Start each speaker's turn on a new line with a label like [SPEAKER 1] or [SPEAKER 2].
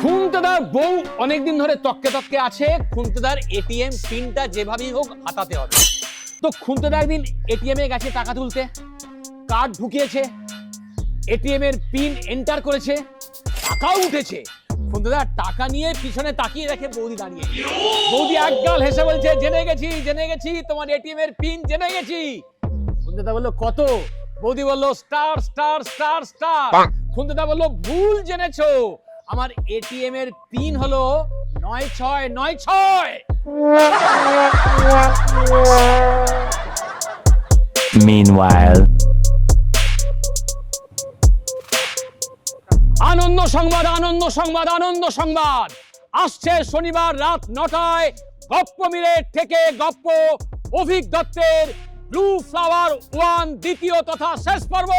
[SPEAKER 1] খুনতেদার বউ অনেকদিন ধরে তককে তককে আছে। খুনতেদার এটিএম পিনটা যেভাবেই হোক হাতাতে হবে। তো খুনতেদা একদিন এটিএম এ গেছে টাকা তুলতে। কার্ড ঢুকিয়েছে। এটিএম এর পিন এন্টার করেছে। টাকাও উঠেছে। খুনতেদা টাকা নিয়ে পিছনে তাকিয়ে রেখে বৌদি দাঁড়িয়ে। বৌদি একগাল হেসে বলছে জেনে গেছি জেনে গেছি তোমার এটিএম এর পিন জেনে গেছি। খুনতেদা বলল কত? বৌদি বলল স্টার স্টার স্টার স্টার। খুনতেদা বলল ভুল জেনেছো। আমার এটিএম এর পিন হলো নয় ছয় নয় ছয়।
[SPEAKER 2] Meanwhile,
[SPEAKER 1] আনন্দ সংবাদ আনন্দ সংবাদ আনন্দ সংবাদ। আসছে শনিবার রাত নটায় গপ্প মিরের থেকে গপ্প অভিক দত্তের ব্লু ফ্লাওয়ার ওয়ান দ্বিতীয় তথা শেষ পর্ব।